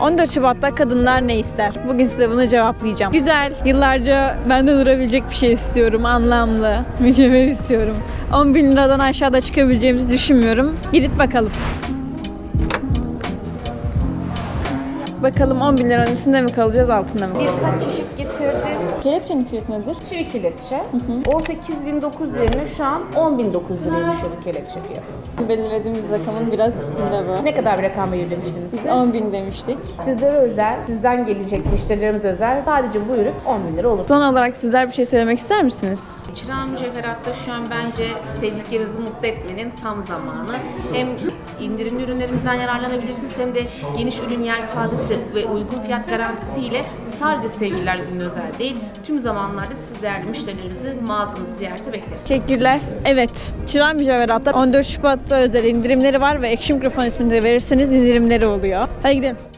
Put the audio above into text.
14 Şubat'ta kadınlar ne ister? Bugün size bunu cevaplayacağım. Güzel, yıllarca bende durabilecek bir şey istiyorum. Anlamlı, mücevher istiyorum. 10 bin liradan aşağıda çıkabileceğimizi düşünmüyorum. Gidip bakalım. Bakalım 10 bin liranın üstünde mi kalacağız altında mı? Birkaç çeşit getirdim. Kelepçenin fiyatı nedir? Çivi kelepçe. 18.900 yerine şu an 10.900 liraya düşüyor bu kelepçe fiyatımız. Belirlediğimiz rakamın biraz üstünde bu. Ne kadar bir rakam belirlemiştiniz siz? 10 bin demiştik. Sizlere özel, sizden gelecek müşterilerimiz özel sadece bu ürün 10 bin lira olur. Son olarak sizler bir şey söylemek ister misiniz? Çırağan Mücevherat'ta şu an bence sevdiklerinizi mutlu etmenin tam zamanı. Hem indirimli ürünlerimizden yararlanabilirsiniz hem de geniş ürün yelpazesi de ve uygun fiyat garantisiyle sadece sevgililer gününe özel değil, tüm zamanlarda siz değerli müşterilerinizi mağazamızı ziyarete bekleriz. Teşekkürler. Evet. Çırağan Mücevherat'ta 14 Şubat'ta özel indirimleri var ve Ekşi Mikrofon ismini de verirseniz indirimleri oluyor. Hadi gidelim.